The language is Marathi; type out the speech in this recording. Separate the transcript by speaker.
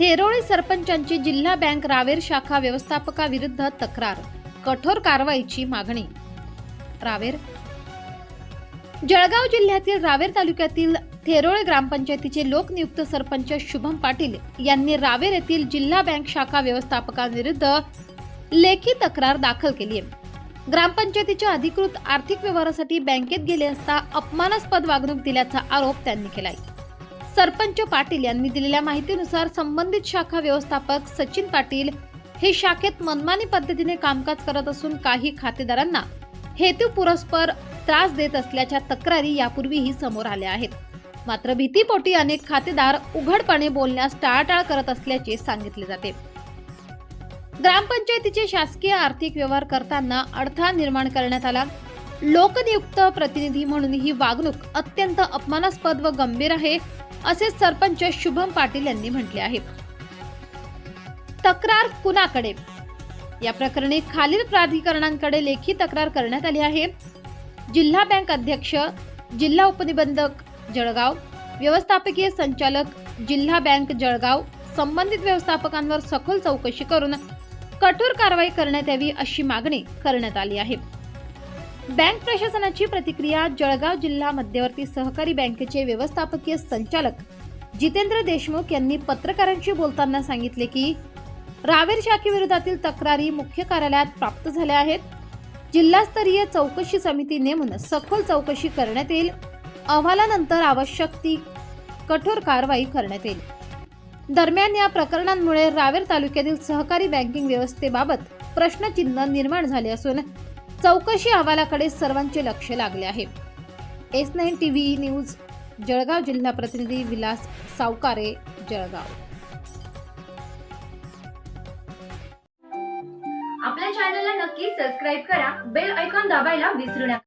Speaker 1: थेरोळे सरपंचांची जिल्हा बँक रावेर शाखा व्यवस्थापकाविरुद्ध तक्रार. कठोर कारवाईची मागणी. रावेर जळगाव जिल्ह्यातील रावेर तालुक्यातील थेरोळे ग्रामपंचायतीचे लोकनियुक्त सरपंच शुभम पाटील यांनी रावेर येथील जिल्हा बँक शाखा व्यवस्थापकांविरुद्ध लेखी तक्रार दाखल केली आहे. ग्रामपंचायतीच्या अधिकृत आर्थिक व्यवहारासाठी बँकेत गेले असता अपमानास्पद वागणूक दिल्याचा आरोप त्यांनी केलाय. सरपंच पाटील यांनी दिलेल्या माहितीनुसार संबंधित शाखा व्यवस्थापक सचिन पाटील हे शाखेत मनमानी पद्धतीने कामकाज करत असून काही खातेदारांना हेतू पुरस्पर त्रास देत असल्याच्या तक्रारी यापूर्वीही समोर आल्या आहेत. मात्र भीतीपोटी अनेक खातेदार उघडपणे बोलण्यास टाळाटाळ करत असल्याचे सांगितले जाते. ग्रामपंचायतीचे शासकीय आर्थिक व्यवहार करताना अडथळा निर्माण करण्यात आला. लोकनियुक्त प्रतिनिधी म्हणून ही वागणूक अत्यंत अपमानास्पद व गंभीर आहे असे सरपंच शुभम पाटील यांनी म्हटले आहे. तक्रार कुणाकडे? या प्रकरणी खालील प्राधिकरणांकडे लेखी तक्रार करण्यात आली आहे. जिल्हा बँक अध्यक्ष जिल्हा उपनिबंधक जळगाव व्यवस्थापकीय संचालक जिल्हा बँक जळगाव संबंधित व्यवस्थापकांवर सखोल चौकशी करून कठोर कारवाई करण्यात यावी अशी मागणी करण्यात आली आहे. बँक प्रशासनाची प्रतिक्रिया जळगाव जिल्हा मध्यवर्ती सहकारी बँकेचे व्यवस्थापकीय संचालक जितेंद्र देशमुख यांनी पत्रकारांशी बोलताना सांगितले की रावेर शाखेविरोधातील तक्रारी मुख्य कार्यालयात प्राप्त झाल्या आहेत. जिल्हास्तरीय चौकशी समिती नेमून सखोल चौकशी करण्यात येईल. अहवालानंतर आवश्यक ती कठोर कारवाई करण्यात येईल. दरम्यान या प्रकरणांमुळे रावेर तालुक्यातील सहकारी बँकिंग व्यवस्थेबाबत प्रश्नचिन्ह निर्माण झाले असून चौकशी अहवालाकडे सर्वांचे लक्ष लागले आहे. S nine T V news Jalgaon जिल्हा प्रतिनिधी विलास सावकारे जळगाव.
Speaker 2: आपल्या चॅनलला नक्की सबस्क्राईब करा बेल ऐकॉन दाबायला विसरू नका.